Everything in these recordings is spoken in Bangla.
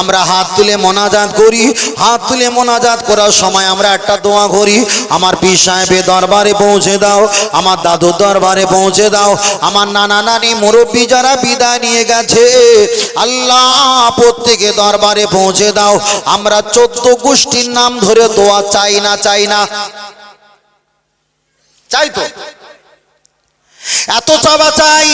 আমরা হাত তুলে মোনাজাত করি, হাত তুলে মোনাজাত করার সময় আমরা একটা দোয়া করি, আমার পীর সাহেবের দরবারে পৌঁছে দাও, আমার দাদুর দরবারে পৌঁছে দাও, আমার নানা নানি মুরব্বী যারা বিদায় নিয়ে গেছে, আল্লাহ প্রত্যেকে দরবারে পৌঁছে দাও, আমরা চোদ্দ গোষ্ঠীর নাম ধরে দোয়া চাই না চাই না। চাই তো? এত চাওয়া চাই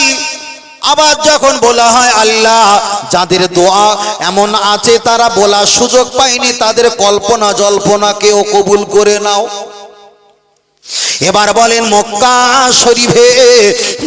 আবার যখন বলা হয় আল্লাহ, যাদের দোয়া এমন আছে, তারা বলার সুযোগ পায়নি, তাদের কল্পনা জল্পনাকেও কবুল করে নাও। এবার বলেন মক্কা শরীফে,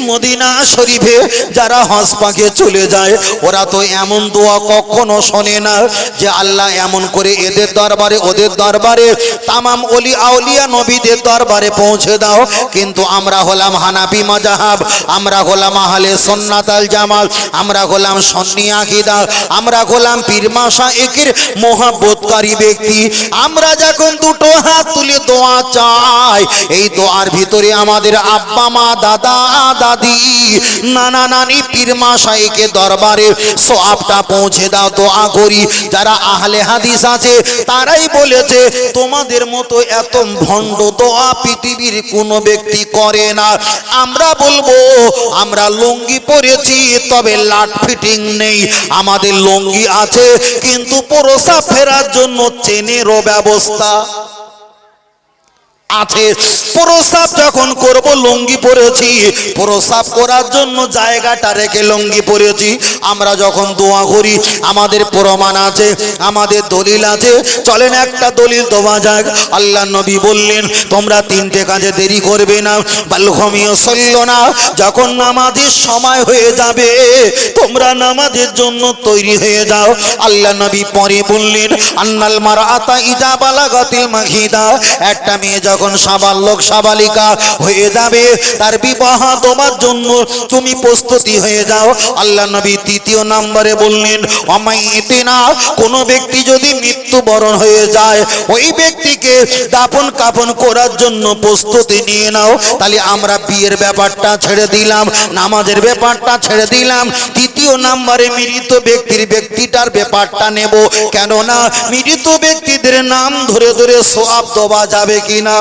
মদিনা শরীফে যারা হজ পাকে চলে যায়, ওরা তো এমন দোয়া কখনো শোনে না যে আল্লাহ এমন করে এদের দরবারে, ওদের দরবারে, তামাম অলি আউলিয়া নবীদের দরবারে পৌঁছে দাও। কিন্তু আমরা হলাম হানাফি মাজাহাব আমরা হলাম আহলে সন্নাত আল জামাল, আমরা হলাম সন্নি আকিদা, আমরা হলাম পীরমাশা একের মহাব্বতকারী ব্যক্তি। আমরা যখন দুটো হাত তুলে দোয়া চাই, এই দোয়ার ভিতরে আমাদের আব্বা, মা, দাদা, দাদি, নানা নানি পীরমা সাইকে দরবারে সোয়াবটা পৌঁছে দাও, দোয়া করি। যারা আহলে হাদিস আছে, তারাই বলেছে, তোমাদের মতো এত ভণ্ড দোয়া পৃথিবীর কোনো ব্যক্তি করে না। আমরা বলব, আমরা লুঙ্গি পরেছি, তবে লাট ফিটিং নেই। আমাদের লুঙ্গি আছে, কিন্তু পরসা ফেরার জন্য চেনেরও ব্যবস্থা। আছে। প্রসাব যখন করব, লুঙ্গি পরেছি। প্রসাব করার জন্য জায়গাটা রেখে লুঙ্গি পরেছি। আমরা যখন দোয়া করি, আমাদের প্রমাণ আছে, আমাদের দলিল আছে। চলেন একটা দলিল দেওয়া যাক। আল্লাহ নবী বললেন, তোমরা তিনটে কাজে দেরি করবে না। বাল্যমিও চলল না। যখন নামাজের সময় হয়ে যাবে, তোমরা নামাজের জন্য তৈরি হয়ে যাও। আল্লাহ নবী পরে বললেন, আন্নাল মারা আতা ইজা বালাগাতিল মাখিদা একটা মেয়ে সাবালক সাবালিকা হয়ে যাবে, তার বিবাহ তোমার জন্য, তুমি প্রস্তুতি হয়ে যাও। আল্লাহ নবী তৃতীয় নম্বরে বললেন অমাইতে না কোনো ব্যক্তি যদি মৃত্যুবরণ হয়ে যায়, ওই ব্যক্তিকে দাফন কাফন করার জন্য প্রস্তুতি নিয়ে নাও। তাহলে আমরা বিয়ের ব্যাপারটা ছেড়ে দিলাম, নামাজের ব্যাপারটা ছেড়ে দিলাম। তৃতীয় নাম্বারে মৃত ব্যক্তির ব্যক্তিটার ব্যাপারটা নেব। কেননা, মৃত ব্যক্তিদের নাম ধরে ধরে সোয়াব দেওয়া যাবে কিনা?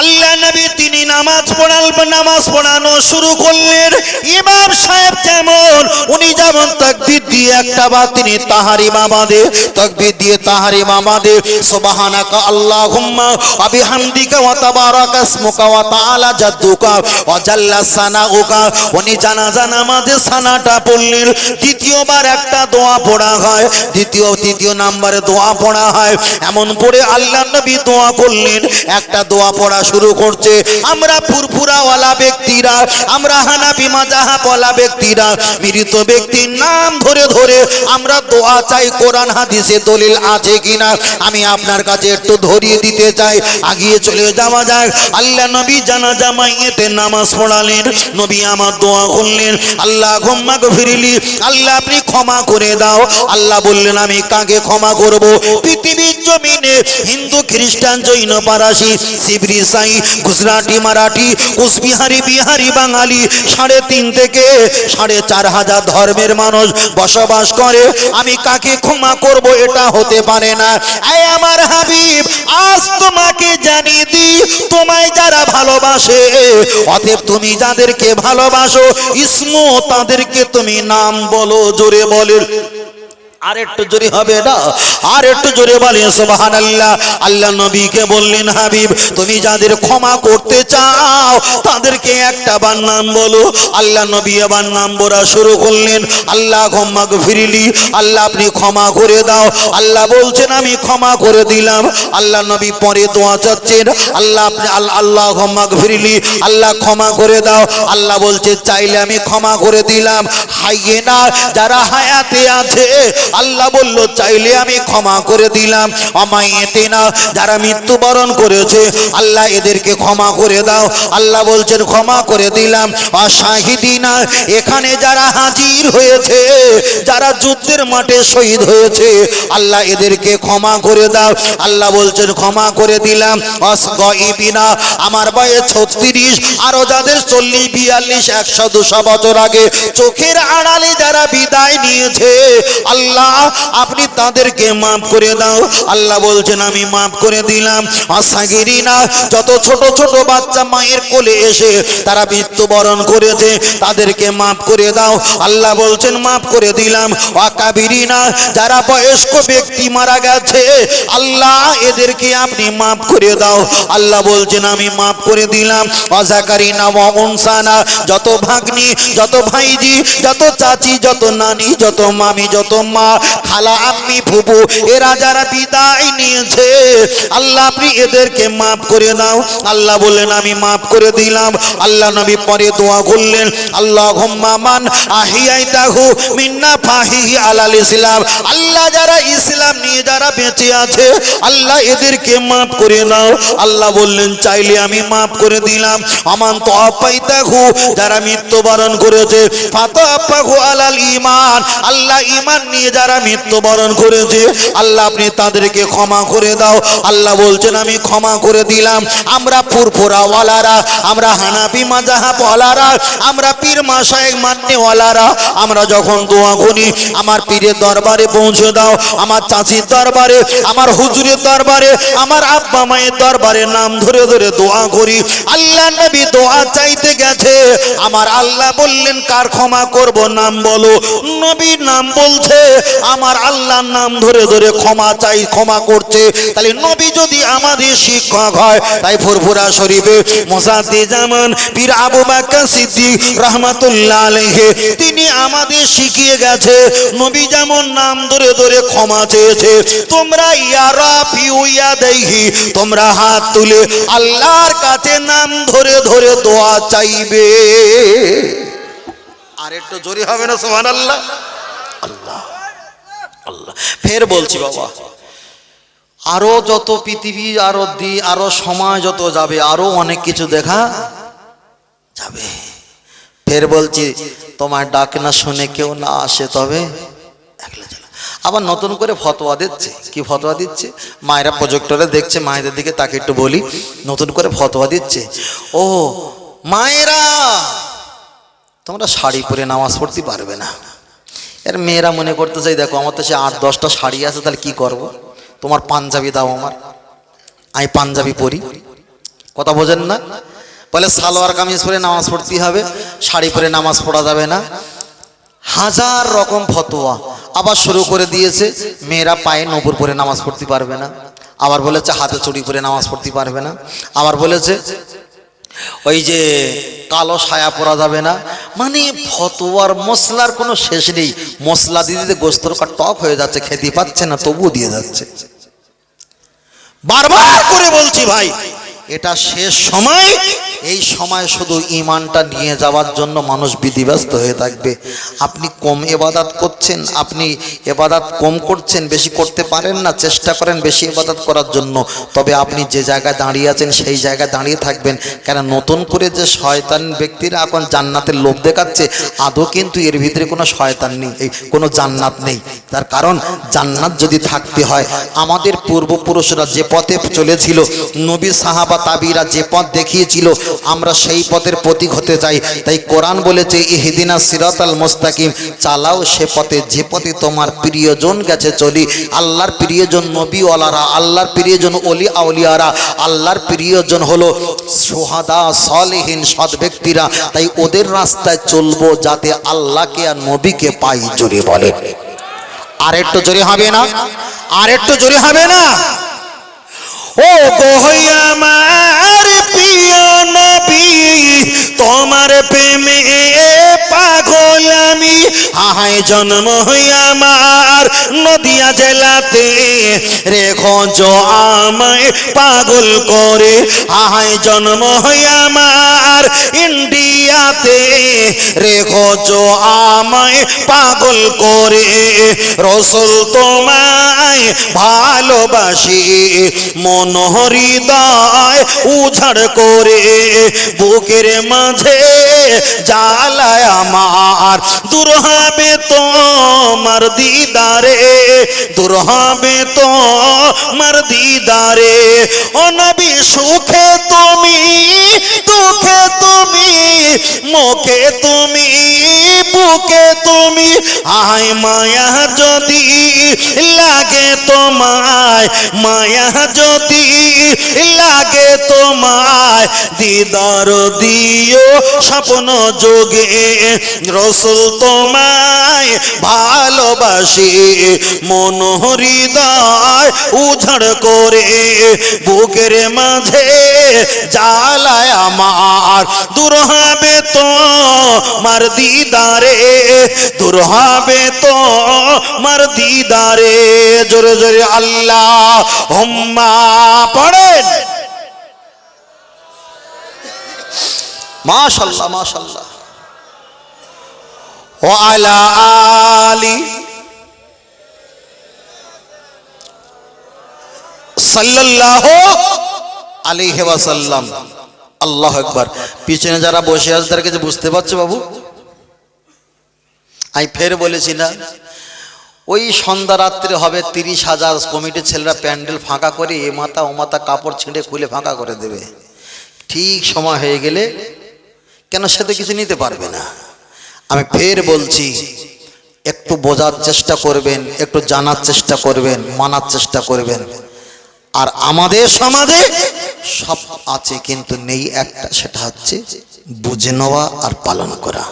আল্লাহ নবী তিনি নামাজ পড়াল, নামাজ পড়ানো শুরু করলেন। ইমাম সাহেব যেমন, উনি যেমন তাকবীর দিয়ে একটা বা তিনি তাহারি মামাদে তাকবীর দিয়ে তাহারি মামাদে সুবহানাকা আল্লাহুম্মা ওয়া বিহামদিকা ওয়া তাবারাকা ইসমুকা ওয়া তাআলা জাদ্দুকা ওয়া জাল্লা সানাউকা। উনি জানাজা নামাজে সানাটা পড়লেন। দ্বিতীয়বার একটা দোয়া পড়া হয়, দ্বিতীয়, তৃতীয় নম্বরে দোয়া পড়া হয়। এমন পড়ে আল্লাহ নবী দোয়া করলেন। একটা দোয়া পড়া শুরু করছে। আমরা ফুরফুরাওয়ালা ব্যক্তিরা, আমরা হানাফি মাজাহাবওয়ালা ব্যক্তিরা, মৃত ব্যক্তির নাম ধরে ধরে আমরা দোয়া চাই, কোরআন, হাদিসে দলিল আছে কিনা? আমি আপনার কাছে একটু ধরিয়ে দিতে চাই। আগিয়ে চলে যাওয়া যায় আল্লাহ নবী জানাজা মাইয়েতে নামাজ পড়ালেন, নবী আমার দোয়া করলেন, আল্লাহ ক্ষমা ফিরিলি আল্লাহ আপনি ক্ষমা করে দাও। আল্লাহ বললেন, আমি কাকে ক্ষমা করব? পৃথিবীর জমিনে হিন্দু, খ্রিস্টান, জৈন, পারাসি সিবরি সাই গুজরাটি, মারাঠি, কুচবিহারি, বিহারি, বাঙালি সাড়ে তিন থেকে সাড়ে চার হাজার ধর্মের মানুষ বসবাস করে। আমি কাকে ক্ষমা করব এটা হতে পারে না। আমার হাবিব, আজ তোমাকে জানিয়ে দিই তোমায় যারা ভালোবাসে, অতএব তুমি যাদেরকে ভালোবাসো, ইসমু তাদেরকে তুমি নাম বলো, জোরে বলে আর একটু জোরে হবে না? আর একটু জোরে বলে সুবহান আল্লাহ আল্লাহ নবীকে বললেন, হাবিব, তুমি যাদের ক্ষমা করতে চাও, তাদেরকে একটা বার নাম বলো। আল্লাহ নবী আবার নাম বলা শুরু করলেন, আল্লাহ ক্ষমা ফিরিলি আল্লাহ আপনি ক্ষমা করে দাও। আল্লাহ বলছেন, আমি ক্ষমা করে দিলাম। আল্লাহ নবী পরে দোয়া চাচ্ছেন, আল্লাহ আপনি আল- আল্লাহ ক্ষমা ফিরিলি আল্লাহ ক্ষমা করে দাও। আল্লাহ বলছে, চাইলে আমি ক্ষমা করে দিলাম। হাইয়ে না, যারা হায়াতে আছে, আল্লাহ বলল, চাইলে আমি ক্ষমা করে দিলাম। অমাইতে না, যারা মৃত্যুবরণ করেছে, আল্লাহ এদেরকে ক্ষমা করে দাও। আল্লাহ বলছেন, ক্ষমা করে দিলাম। অশাহিদিনা, এখানে যারা হাজির হয়েছে, যারা যুদ্ধের মাঠে শহীদ হয়েছে, আল্লাহ এদেরকে ক্ষমা করে দাও। আল্লাহ বলছেন, ক্ষমা করে দিলাম। অসগইবিনা আমার বয়স ছত্রিশ, আরও যাদের চল্লিশ, বিয়াল্লিশ, একশো, দুশো বছর আগে চোখের আড়ালে যারা বিদায় নিয়েছে, আল্লাহ, আপনি তাদেরকে মাফ করে দাও। আল্লাহ বলছেন, আমি মাফ করে দিলাম। অসাগিরিনা যত ছোট ছোট বাচ্চা মায়ের কোলে এসে তারা মৃত্যুবরণ করেছে, তাদেরকে মাফ করে দাও। আল্লাহ বলছেন, মাফ করে দিলাম। অকাবিরিনা যারা বয়স্ক ব্যক্তি মারা গেছে, আল্লাহ এদেরকে আপনি মাফ করে দাও। আল্লাহ বলছেন, আমি মাফ করে দিলাম। অজাকারি অজাকারিনা অনসানা যত ভাগ্নি, যত ভাইজি, যত চাচি, যত নানি, যত মামি, যত মা, খালা, আম্মি ফুপু এরা যারা বিদায় নিয়েছে। আল্লাহ, আপনি এদেরকে মাফ করে দাও। আল্লাহ বললেন, আমি মাফ করে দিলাম। আল্লাহ নবী পরে দোয়া করলেন, আল্লাহ মান আহিয়াই তাহু মিন্না ফাহিহি আলাল ইসলাম। আল্লাহ যারা ইসলাম নিয়ে যারা বেঁচে আছে, আল্লাহ এদেরকে মাফ করে দাও। আল্লাহ বললেন, চাইলে আমি মাফ করে দিলাম। আমান তো আপাইতাহু যারা মৃত্যুবরণ করেছে ফাতা আপাহু আলাল ইমান। আল্লাহ ইমান নিয়ে যারা মৃত্যুবরণ করেছে আল্লাহ আপনি তাদেরকে ক্ষমা করে দাও। আল্লাহ বলছেন, আমি ক্ষমা করে দিলাম। আমরা ফুরফুরাওয়ালারা আমরা হানাফি মাজাহাবওয়ালারা আমরা পীর মাসায়েক মান্যওয়ালারা আমরা যখন দোয়া করি, আমার পীরের দরবারে পৌঁছে দাও, আমার চাচির দরবারে, আমার হুজুরের দরবারে, আমার আব্বা মায়ের দরবারে নাম ধরে ধরে দোয়া করি। আল্লাহ নবী দোয়া চাইতে গেছে। আমার আল্লাহ বললেন, কার ক্ষমা করব? নাম বলো। নবী নাম বলছে, আমার আল্লাহর নাম ধরে ধরে ক্ষমা চাই, ক্ষমা করছে তাহলে নবী যদি আমাদের শিক্ষক হয়, তাই ফুরফুরা শরীফে মোসাদ্দি জামান, পীর আবু বাক্কা সিদ্দিক রহমাতুল্লাহ আলাইহি, তিনি আমাদের শিখিয়ে গেছে, নবী যেমন নাম ধরে ধরে ক্ষমা চেয়েছে, তোমরা ইয়ারা ফিউয়া দেহি তোমরা হাত তুলে আল্লাহর কাছে নাম ধরে ধরে দোয়া চাইবে। আর একটু জোরে হবে না, সুবহানাল্লাহ? আল্লাহ আল্লাহ। ফের বলছি বাবা, আরও যত পৃথিবী, আরও দি আরও সময় যত যাবে, আরও অনেক কিছু দেখা যাবে। ফের বলছি, তোমার ডাক না শুনে কেউ না আসে তবে। আবার নতুন করে ফতোয়া দিচ্ছে। কি ফতোয়া দিচ্ছে? মায়েরা প্রজেক্টরে দেখছে, মায়েদের দিকে তাকে একটু বলি। নতুন করে ফতোয়া দিচ্ছে। ও, মায়েরা, তোমরা শাড়ি পরে নামাজ পড়তে পারবে না। এর মেয়েরা মনে করতে চাই দেখো, আমার তো সে আট, দশটা শাড়ি আছে, তাহলে কি করব। তোমার পাঞ্জাবি দাও আমার। আমি পাঞ্জাবি পরি। কথা বোঝেন না? বলে, সালোয়ার কামিজ পরে নামাজ পড়তে হবে, শাড়ি পরে নামাজ পড়া যাবে না। হাজার রকম ফতোয়া আবার শুরু করে দিয়েছে, মেয়েরা পায়ে নপুর পরে নামাজ পড়তে পারবে না। আবার বলেছে, হাতে চুরি পরে নামাজ পড়তে পারবে না। আবার বলেছে, ওই যে কালো সায়া পরা যাবে না মানে ফতোয়ার মশলার কোনো শেষ নেই। মশলা দিতে গোস্তরকা টক হয়ে যাচ্ছে, খেতে পাচ্ছে না, তবুও দিয়ে যাচ্ছে। বারবার করে বলছি ভাই, এটা শেষ সময় এই সময় শুধু ইমানটা নিয়ে যাওয়ার জন্য মানুষ বিধিব্যস্ত হয়ে থাকবে। আপনি কম এবাদাত করছেন, আপনি এবাদাত কম করছেন, বেশি করতে পারেন না, চেষ্টা করেন বেশি এবাদাত করার জন্য। তবে আপনি যে জায়গায় দাঁড়িয়ে আছেন, সেই জায়গায় দাঁড়িয়ে থাকবেন। কেন নতুন করে যে শয়তান ব্যক্তিরা এখন জান্নাতের লোভ দেখাচ্ছে, আদৌ কিন্তু এর ভিতরে কোনো শয়তান নেই কোনো জান্নাত নেই। তার কারণ, জান্নাত যদি থাকতে হয়, আমাদের পূর্বপুরুষরা যে পথে চলেছিল, নবী সাহাবা তাবিরা যে পথ দেখিয়েছিল আমরা সেই পথের প্রতীক হতে চাই। তাই কোরআন বলেছে, ইহদিনা সিরাতাল মুস্তাকিম চালাও সে পথে, যে পথে তোমার প্রিয়জন গেছে, চলি। আল্লাহর প্রিয়জন নবীওয়ালারা, আল্লাহর প্রিয়জন অলি আউলিয়ারা, আল্লাহর প্রিয়জন হলো সোহাদা সলেহীন, সৎ ব্যক্তিরা। তাই ওদের রাস্তায় চলবো যাতে আল্লাহকে আর নবীকে পাই জোরে বলে আর একটু জোরে হবে না? আর একটু জোরে হবে না? ও গোহই আমার প্রেমে পাগল আমি। আহায় জন্ম আমার নদিয়া জেলাতে। রেখো আমায় পাগল করে। আহায় জন্ম আমার ইন্ডিয়াতে। রেখো আমায় পাগল করে। রসুল তোমায় ভালোবাসি। মন হৃদয় উঝাড় করে। বুকের মাঝে জ্বালায় আমার। দূর হবে তোমার দিদারে, দূর হবে তোমার দিদারে। অনবি সুখে তুমি, দুঃখে তুমি, মুখে তুমি বুকে তুমি, আয় মায়া যদি লাগে তোমায়, মায়া যদি লাগে তোমায়, দিদার দিও স্বপ্ন যোগে, রসুল তোমায় ভালোবাসি, মন হৃদয় উঝড় করে, বুকের মাঝে জ্বালায় আমার, দূর হবে তো, মার দিদারে দূর হবে তো মার দিদারে। জোরে জোরে আল্লাহ, হোম্মা, পড়েন। মাশাল্লাহ মাশাল্লাহ। ও আলা আলী সাল্লাল্লাহু আলাইহি ওয়াসাল্লাম। আল্লাহ একবার পিছনে যারা বসে আছে, তারা কিছু বুঝতে পারছ বাবু? আমি ফের বলেছি না, ওই সন্ধ্যা রাত্রে হবে তিরিশ হাজার কমিটির ছেলেরা প্যান্ডেল ফাঁকা করে এ মাথা ও মাথা কাপড় ছিঁড়ে খুলে ফাঁকা করে দেবে। ঠিক সময় হয়ে গেলে কেন সে তো কিছু নিতে পারবে না। আমি ফের বলছি, একটু বোঝার চেষ্টা করবেন, একটু জানার চেষ্টা করবেন, মানার চেষ্টা করবেন। আর আমাদের সমাজে সব আছে, কিন্তু নেই একটা, সেটা হচ্ছে বুঝে নেওয়া আর পালন করা।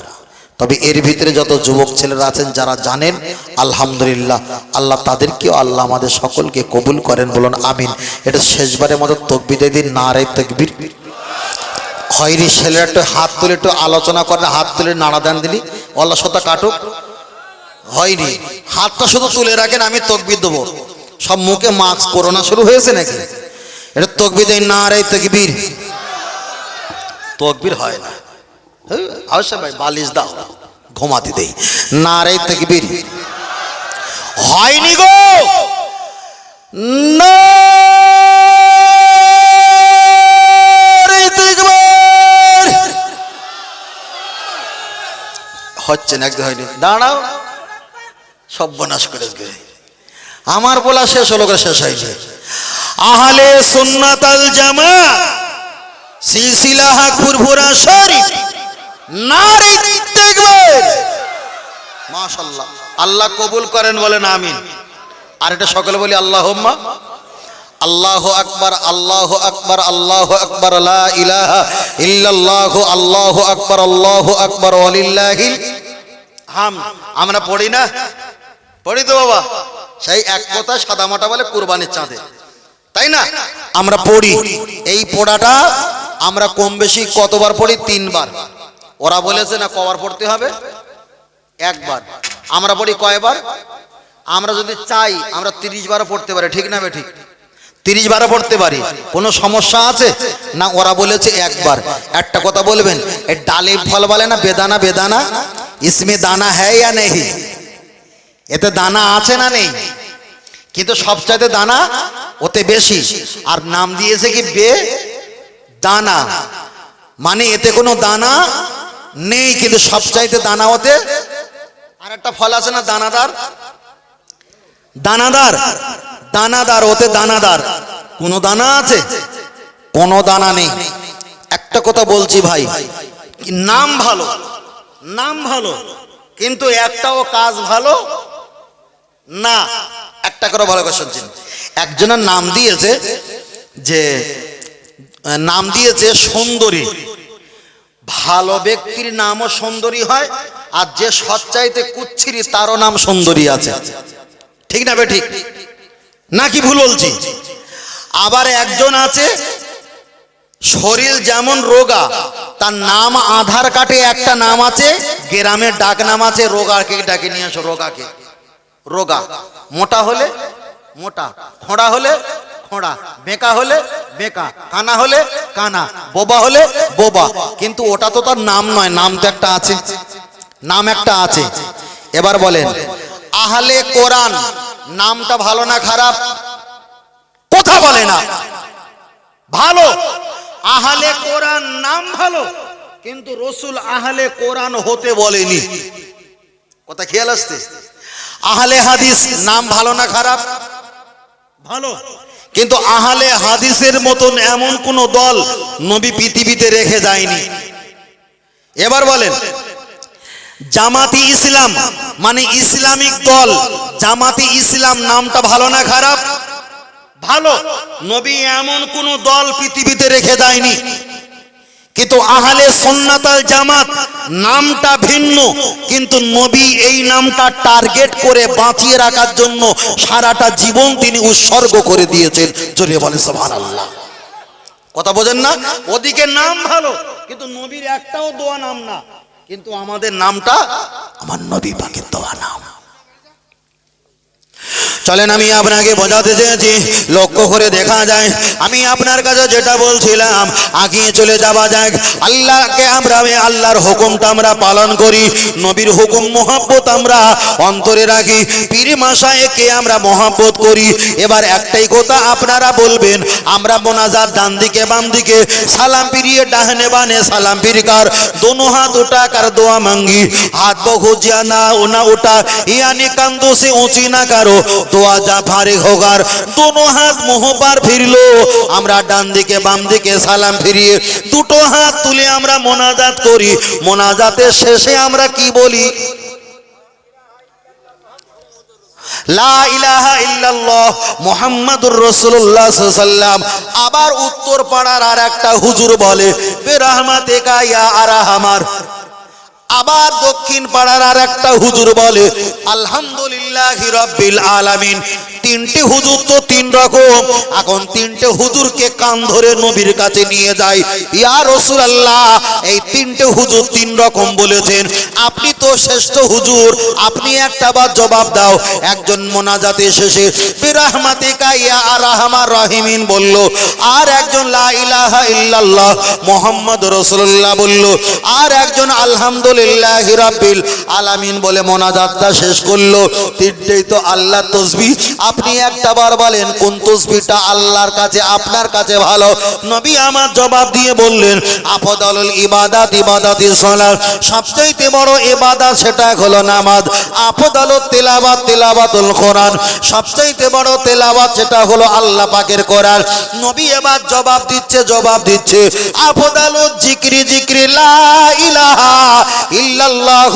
তবে এর ভিতরে যত যুবক ছেলেরা আছেন, যারা জানেন, আলহামদুলিল্লাহ, আল্লাহ তাদেরকেও আল্লাহ আমাদের সকলকে কবুল করেন, বলুন আমিন। এটা শেষবারের মতো তকবিদে দিন না রে তকবির। হয়নি ছেলেরা একটু হাত তুলে একটু আলোচনা করে হাত তুলে নাড়া দেন দিলি আল্লাহ সতা কাটুক। হয়নি। হাতটা শুধু তুলে রাখেন, আমি তকবির দেবো। সব মুখে মাস্ক করোনা শুরু হয়েছে নাকি? এটা তকবির দেয় না রে তকবির। তকবির হয় না। ভাই বালিশ দাও, ঘুমাতে দেই। না রে তকবির। হয়নি গো! না হচ্ছে না, একদম হয়নি। দাঁড়াও। সব বনাশ করে আমার বলা শেষ হলো শেষ হয়নি। আহলে সুন্নাতাল জামা সিলসিলা হাকপুর শরীফ। নারী দেখবেন মাশাআল্লাহ। আল্লাহ কবুল করেন বলেন আমিন। আর এটা সকলে বলি আল্লাহুম্মা। আল্লাহ আকবার আল্লাহ আকবার আল্লাহ আকবার, লা ইলাহা ইল্লাল্লাহ, আল্লাহ আকবার আল্লাহ আকবার হাম। আমরা পড়ি না? পড়ি তো বাবা। সেই এক কথা সাদা মাটা বলে কুরবানির চাঁদে। তাই না? আমরা পড়ি। এই পড়াটা আমরা কম বেশি কতবার পড়ি? তিনবার। ওরা বলেছে না কবার পড়তে হবে? একবার। আমরা পড়ি কয়বার? আমরা যদি চাই, আমরা তিরিশ বারও পড়তে পারি, ঠিক না ঠিক তিরিশ বারও পড়তে পারি। কোনো সমস্যা আছে? না, ওরা বলেছে একবার। একটা কথা বলবেন এই ডালে ফল বলে না, বেদানা বেদানা? ইসমে দানা হ্যাঁ या নেই এতে দানা আছে না নেই? কিন্তু সবচাইতে দানা ওতে বেশি। আর নাম দিয়েছে কি বে? দানা। মানে এতে কোনো দানা নেই, কিন্তু সবচাইতে দানা ওতে আর একটা ফল আছে না, দানাদার? দানাদার দানাদার, ওতে দানাদার। কোনো দানা আছে? কোনো দানা নেই। একটা কথা বলছি ভাই নাম ভালো নাম ভালো, কিন্তু একটাও কাজ ভালো না। একটা করে ভালো করে শুনছেন। একজনের নাম দিয়েছে যে, নাম দিয়েছে সুন্দরী। ভালো ব্যক্তির নামও সুন্দরী হয়, আর যে সচ্চাইতে কুচ্ছিরি তারও নাম সুন্দরী আছে। ঠিক না ঠিক? নাকি ভুল বলছি? আবার একজন আছে, শরীর যেমন রোগা, তার নাম আধার কার্ডে একটা নাম আছে, গ্রামের ডাক নাম আছে, রোগাকে ডাকে নিয়ে আসো, রোগাকে। রোগা। মোটা হলে, মোটা। খোঁড়া হলে খোঁড়া। বেঁকা হলে বেঁকা, কানা হলে কানা, বোবা হলে বোবা। কিন্তু ওটা তো তার নাম নয়, নাম তো একটা আছে। নাম একটা আছে। এবার বলেন, আহলে কোরআন নামটা ভালো না খারাপ? কথা বলে না। ভালো। আহলে কোরআন নাম ভালো, কিন্তু রসুল আহলে কোরআন হতে বলেনি। কথা খেয়াল আসছে? আহলে হাদিস নাম ভালো না খারাপ? ভালো। কিন্তু আহালে হাদিসের মতন এমন কোন দল নবী পৃথিবীতে রেখে যায়নি। এবার বলেন, জামাতি ইসলাম মানে ইসলামিক দল। জামাতি ইসলাম নামটা ভালো না খারাপ? ভালো। নবী এমন কোন দল পৃথিবীতে রেখে দেয়নি কিন্তু আহলে সন্ন্যাতাল জামাত নামটা ভিন্ন, কিন্তু নবী এই নামটা টার্গেট করে বাঁচিয়ে রাখার জন্য সারাটা জীবন তিনি উৎসর্গ করে দিয়েছেন। জোরে বলে সোহান আল্লাহ কথা বোঝেন না? ওদিকে নাম ভালো, কিন্তু নবীর একটাও দোয়া নাম না। কিন্তু আমাদের নামটা আমার নবী পাকের দোয়া নাম। চলেন, আমি আপনাকে বোঝাতে চেয়েছি। লক্ষ্য করে দেখা যায়, আমি আপনার কাছে যেটা বলছিলাম, আগিয়ে চলে যাওয়া যাক। আল্লাহকে আমরা, আল্লাহর হুকুমটা আমরা পালন করি, নবীর হুকুম, মোহাব্বত আমরা অন্তরে রাখি, পীর মাসায়কে আমরা মহাব্বত করি। এবার একটাই কথা আপনারা বলবেন, আমরা মোনাজাত ডান দিকে, বাম দিকে, সালাম পিরিয়ে ডাহনে বানে, সালাম পিরিকার দোনো হাত উঠা কার, দোয়া মাঙ্গি। হাত বহুজিয়া না ওনা উঠা, ইয়ানি কান্দো সে উঁচি না কারও। দোয়া যা ফারে হোগার হাত মোহবার ফিরলো। আমরা ডান দিকে বাম দিকে সালাম ফিরিয়ে দুটো হাত তুলে আমরা মোনাজাত করি। মোনাজাতের শেষে আমরা কি বলি? আবার উত্তর পাড়ার আর একটা হুজুর বলে আরহামার আবার দক্ষিণ পাড়ার আর একটা হুজুর বলে, আলহামদুলিল্লাহ রব্বিল আলামিন। তিনটে হুজুর তো তিন রকম। এখন তিনটে হুজুরকে কান ধরে নবীর কাছে নিয়ে যায়। ইয়া রাসূলুল্লাহ, এই তিনটে হুজুর তিন রকম বলেছেন। আপনি তো শ্রেষ্ঠ হুজুর, আপনি একটা বার জবাব দাও। একজন মোনাজাতে শেষে বিরহমাতিকা ইয়া আরহামার রহিমিন বলল। আর একজন, লা ইলাহা ইল্লাল্লাহ মুহাম্মদ রাসূলুল্লাহ বলল। আর একজন, আলহামদুলিল্লাহ রাব্বিল আলামিন বলে মোনাজাতটা শেষ করল। তিনটেই তো আল্লাহ তসবি। আপনি একটা বার বলেন, কোন তসবিটা আল্লাহর কাছে, আপনার কাছে ভালো? নবী আমার জবাব দিয়ে বললেন ইবাদাত সবচেয়ে বড় ইবাদত সেটা হলো নামাজ। তিলাওয়াত তিলাওয়াতুল কোরআন। বড় তেলাওয়াত সেটা হলো আল্লাহ পাকের কোরআন। নবী এবার জবাব দিচ্ছে জবাব দিচ্ছে, আফদালুত জিকরি জিকরি লা ইলাহা ইল্লাল্লাহ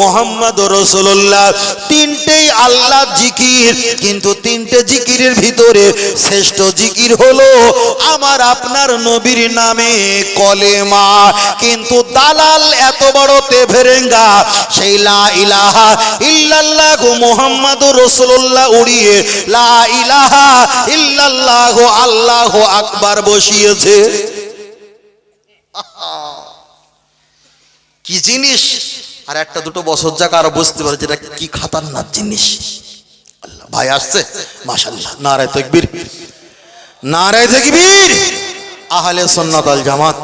মুহাম্মাদুর রাসূলুল্লাহ। তিনটেই আল্লাহ জিকির, কিন্তু তিনটে জিকিরের ভিতরে শ্রেষ্ঠ জিকির হলো আমার আপনার নবীর নামে কলেমা। কিন্তু দালাল এত বড় তেভেরেঙ্গা, সেই লা ইলাহা ইল্লাল্লাহ মুহাম্মাদুর রাসূলুল্লাহ উড়িয়ে লা ইলাহা ইল্লাল্লাহ আল্লাহু আকবার বসিয়েছে। কি জিনিস? আর একটা দুটো বছর যাক আরও বুঝতে পারে যেটা কি খাতারনাক জিনিস। আল্লাহ, ভাই আসছে? মাশাল্লাহ নারায় তকবীর। নারায় তকবীর। আহলে সুন্নাত আল জামাত।